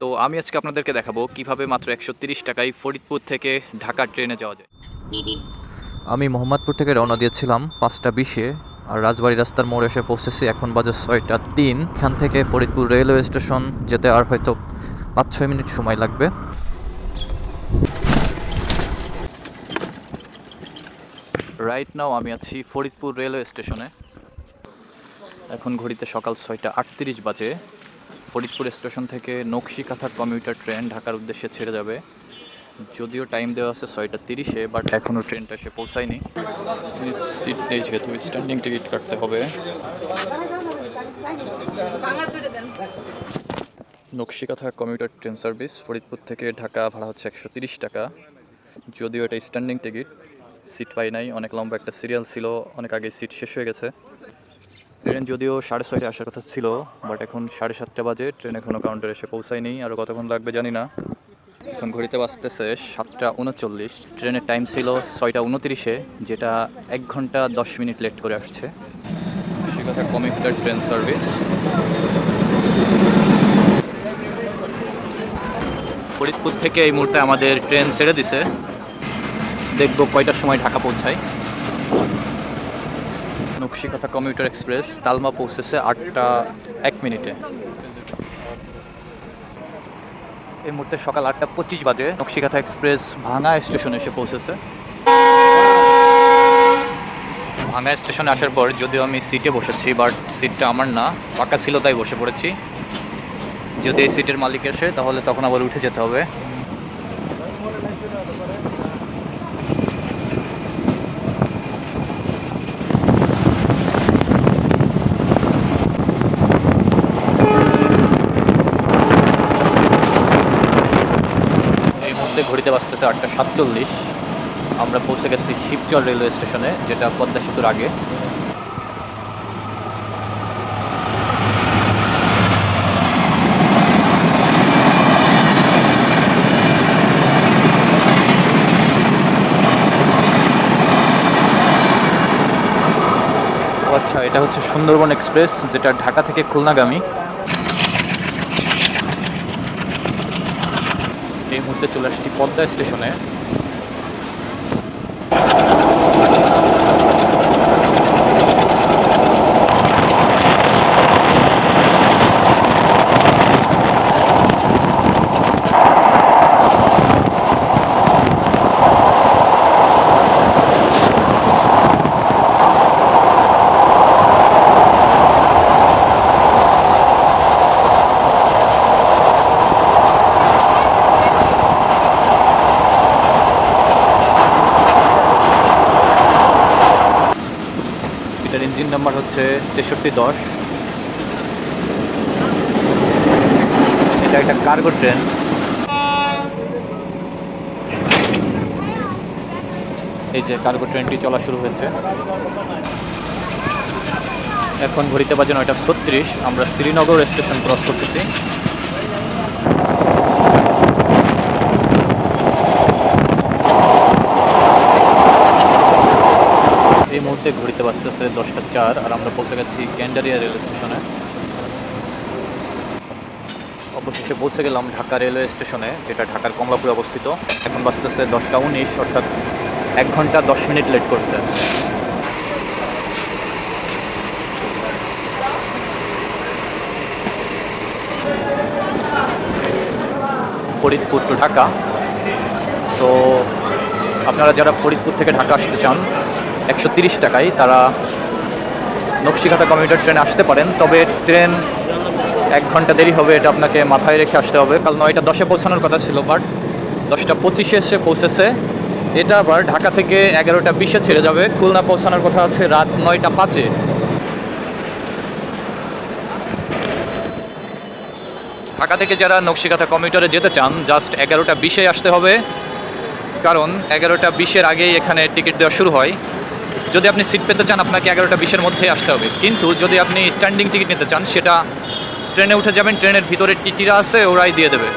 তো আমি আজকে আপনাদেরকে দেখাবো কীভাবে মাত্র একশো তিরিশ টাকায় ফরিদপুর থেকে ঢাকা ট্রেনে যাওয়া যায়। আমি মোহাম্মদপুর থেকে রওনা দিয়েছিলাম পাঁচটা বিশে আর রাজবাড়ি রাস্তার মোড় এসে পৌঁছেছি এখন বাজে ছয়টা তিন। এখান থেকে ফরিদপুর রেলওয়ে স্টেশন যেতে আর হয়তো পাঁচ ছয় মিনিট সময় লাগবে। রাইট নাও আমি আছি ফরিদপুর রেলওয়ে স্টেশনে। এখন ঘড়িতে সকাল ছয়টা আটত্রিশ বাজে। ফরিদপুর স্টেশন থেকে নকশিকাথা কমিউটার ট্রেন ঢাকার উদ্দেশ্যে ছেড়ে যাবে। যদিও টাইম দেওয়া আছে ছয়টা তিরিশে বাট এখনও ট্রেনটা এসে পৌঁছায়নি। সিট নেই যেহেতু স্ট্যান্ডিং টিকিট কাটতে হবে। Nakshikatha commuter train service Faridpur থেকে ঢাকা ভাড়া হচ্ছে একশো তিরিশ টাকা। যদিও এটা স্ট্যান্ডিং টিকিট সিট পাই নাই, অনেক লম্বা একটা সিরিয়াল ছিল, অনেক আগে সিট শেষ হয়ে গেছে। ট্রেন যদিও সাড়ে ছয়টা আসার কথা ছিল বাট এখন সাড়ে সাতটা বাজে, ট্রেন এখনও কাউন্টার এসে পৌঁছায়নি আরও কতক্ষণ লাগবে জানি না। এখন ঘড়িতে বাজতেছে সাতটা উনচল্লিশ। ট্রেনের টাইম ছিল ছয়টা উনত্রিশে, যেটা এক ঘণ্টা দশ মিনিট লেট করে আসছে। সে কথা কমিউটার ট্রেন সার্ভিস ফরিদপুর থেকে এই মুহূর্তে আমাদের ট্রেন ছেড়ে দিছে। দেখব কয়টার সময় ঢাকা পৌঁছায়। নকশিকাথা কমিউটার এক্সপ্রেস, তালমা পৌঁছেছে আটটা এক মিনিটে। এই মুহূর্তে সকাল আটটা পঁচিশ বাজে, নকশিকাথা এক্সপ্রেস ভাঙা স্টেশনে এসে পৌঁছেছে। ভাঙা স্টেশনে আসার পর যদিও আমি সিটে বসেছি, বাট সিটটা আমার না ফাঁকা ছিল তাই বসে পড়েছি। যদি এই সিটের মালিক আসে, তাহলে তখন আবার উঠে যেতে হবে এই মুহূর্তে ঘড়িতে বাজতেছে আটটা সাতচল্লিশ। আমরা পৌঁছে গেছি শিবচর রেলওয়ে স্টেশনে, যেটা পদ্মা সেতুর আগে। আচ্ছা এটা হচ্ছে সুন্দরবন এক্সপ্রেস, যেটা ঢাকা থেকে খুলনাগামী। মুহূর্তে চলে আসছি পদ্মা স্টেশনে। এটার ইঞ্জিন নাম্বার হচ্ছে তেষট্টি দশ। এটা একটা কার্গো ট্রেন। এই যে কার্গো ট্রেনটি চলা শুরু হয়েছে। এখন ঘড়িতে বাজে নয়টা ছত্রিশ, আমরা শ্রীনগর স্টেশন ক্রস করতেছি। এই মুহূর্তে ঘড়িতে বাজতেছে দশটা চার, আর আমরা পৌঁছে গেছি ক্যান্ডারিয়া রেল স্টেশনে। অবশেষে পৌঁছে গেলাম ঢাকা রেলওয়ে স্টেশনে, যেটা ঢাকার কমলাপুরে অবস্থিত। এখন বাজতেছে দশটা উনিশ, অর্থাৎ এক ঘণ্টা দশ মিনিট লেট করছে। ফরিদপুর টু ঢাকা। তো আপনারা যারা ফরিদপুর থেকে ঢাকা আসতে চান একশো টাকায় তারা নকশিকাথা কমিউটার ট্রেনে আসতে পারেন। তবে ট্রেন এক ঘণ্টা দেরি হবে, এটা আপনাকে মাথায় রেখে আসতে হবে। কাল নয়টা দশে পৌঁছানোর কথা ছিল বাট দশটা পঁচিশে এসে পৌঁছেছে। এটা আবার ঢাকা থেকে এগারোটা বিশে ছেড়ে যাবে। খুলনা পৌঁছানোর কথা আছে, রাত নয়টা পাঁচে। ঢাকা থেকে যারা নকশিকাথা কমিউটারে যেতে চান জাস্ট এগারোটা বিশে আসতে হবে। কারণ এগারোটা বিশের আগেই এখানে টিকিট দেওয়া শুরু হয়। যদি আপনি সিট পেতে চান, আপনাকে এগারোটা বিশের মধ্যে আসতে হবে। কিন্তু যদি আপনি স্ট্যান্ডিং টিকিট নিতে চান, সেটা ট্রেনে উঠে যাবেন ট্রেনের ভিতরে টিটিরা আছে, ওরাই দিয়ে দেবে।